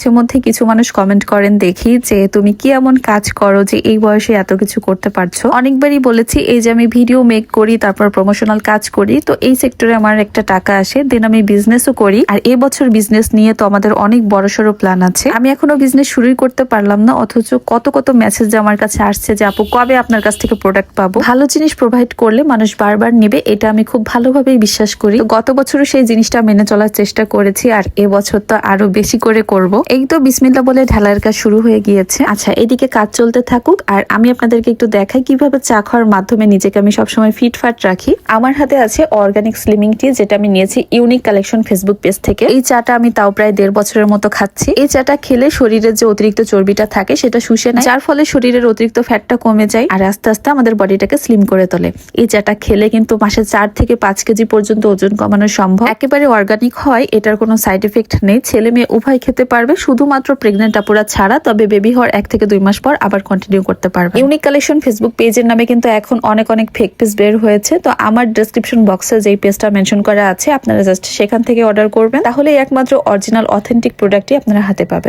মাঝে মধ্যে কিছু মানুষ কমেন্ট করেন, দেখি যে তুমি কি এমন কাজ করো যে এই বয়সে এত কিছু করতে পারছ? অনেকবারই বলেছি, এই যে আমি ভিডিও মেক করি, তারপর প্রমোশনাল কাজ করি, তো এই সেক্টরে আমার একটা টাকা আসে দেন আমি বিজনেসও করি। আর এই বছর বিজনেস নিয়ে তো আমাদের অনেক বড়সড় প্ল্যান আছে। আমি এখনও বিজনেস শুরুই করতে পারলাম না, অথচ কত কত মেসেজ আমার কাছে আসছে যে, আপু, কবে আপনার কাছ থেকে প্রোডাক্ট পাবো? ভালো জিনিস প্রোভাইড করলে মানুষ বারবার নেবে, এটা আমি খুব ভালোভাবেই বিশ্বাস করি। গত বছরও সেই জিনিসটা মেনে চলার চেষ্টা করেছি, আর এবছর তো আরও বেশি করে করব। এই তো বিসমিল্লা বলে ঢালার কাজ শুরু হয়ে গিয়েছে। আচ্ছা এদিকে কাজ চলতে থাকুক, আর আমি আপনাদেরকে একটু দেখাই কীভাবে চা খাওয়ার মাধ্যমে নিজেকে আমি সবসময় ফিটফাট রাখি। আমার হাতে আছে অর্গানিক স্লিমিং টি যেটা আমি নিয়েছি ইউনিক কালেকশন ফেসবুক পেজ থেকে। এই চাটা আমি তাও প্রায় দেড় বছরের মতো খাচ্ছি। এই চাটা খেলে শরীরের যে অতিরিক্ত চর্বিটা থাকে, সেটা শুষে নেয়। যার ফলে শরীরের অতিরিক্ত ফ্যাটটা কমে যায়, আর আস্তে আস্তে আমাদের বডিটাকে স্লিম করে তোলে। এই চাটা খেলে কিন্তু মাসে চার থেকে পাঁচ কেজি পর্যন্ত ওজন কমানো সম্ভব। একেবারে অর্গানিক হয়, এটার কোনো সাইড এফেক্ট নেই। ছেলে মেয়ে উভয় খেতে পারবে শুধুমাত্র প্রেগনেন্ট আপুরা ছাড়া, তবে বেবি হওয়ার এক থেকে দুই মাস পর আবার কন্টিনিউ করতে পারবে। ইউনিক কালেকশন ফেসবুক পেজের নামে কিন্তু এখন অনেক অনেক ফেক পেজ বের হয়েছে। তো আমার ডিসক্রিপশন বক্সে যেই পেজটা মেনশন করা আছে, আপনারা জাস্ট সেখান থেকে অর্ডার করবেন। তাহলে একমাত্র অরিজিনাল অথেন্টিক প্রোডাক্টটি আপনারা হাতে পাবেন।